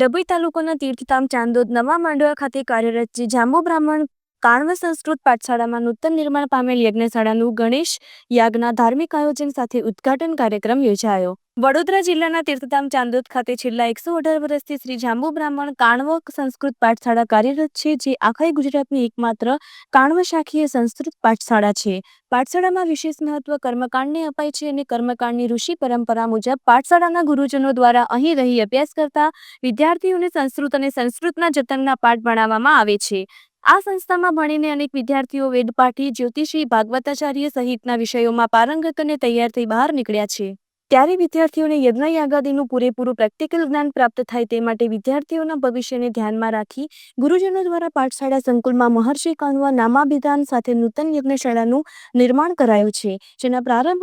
ડભોઈ તાલુકાના તીર્થધામ ચાંદોદ નવા માંડવા ખાતે કાર્યરત જે જાંબુ બ્રાહ્મણ કાણવ સંસ્કૃત પાઠશાળામાં નૂતન નિર્માણ પામેલ યજ્ઞશાળાનું ગણેશ યાગના ધાર્મિક આયોજન સાથે ઉદ્ઘાટન કાર્યક્રમ યોજાયો. વડોદરા જિલ્લાના તીર્થધામ ચાંદોદ ખાતે છેલ્લા એકસો અઢાર વર્ષથી શ્રી જાંબુ બ્રાહ્મણ કાણવ સંસ્કૃત પાઠશાળા કાર્યરત છે, જે આખા ગુજરાતની એકમાત્ર કાણવ શાખીય સંસ્કૃત પાઠશાળા છે. પાઠશાળામાં વિશેષ મહત્વ કર્મકાંડને અપાય છે અને કર્મકાંડની ઋષિ પરંપરા મુજબ પાઠશાળાના ગુરુજનો દ્વારા અહીં રહી અભ્યાસ કરતા વિદ્યાર્થીઓને સંસ્કૃત અને સંસ્કૃતના જતનના પાઠ ભણાવવામાં આવે છે. આ સંસ્થામાં ભણીને અનેક વિદ્યાર્થીઓ વેદપાઠી, જ્યોતિષી, ભાગવતાચાર્ય સહિતના વિષયોમાં પારંગત અને તૈયાર થઈ બહાર નીકળ્યા છે. ત્યારે વિદ્યાર્થીઓને યજ્ઞ યાગાદીનું પૂરેપૂરું પ્રેક્ટિકલ જ્ઞાન પ્રાપ્ત થાય તે માટે વિદ્યાર્થીઓના ભવિષ્યને ધ્યાનમાં રાખી ગુરુજનો દ્વારા પાઠશાળા સંકુલમાં મહર્ષિ કાનવા નામાભિધાન સાથે નૂતન યજ્ઞશાળાનું નિર્માણ કરાયું છે, જેના પ્રારંભ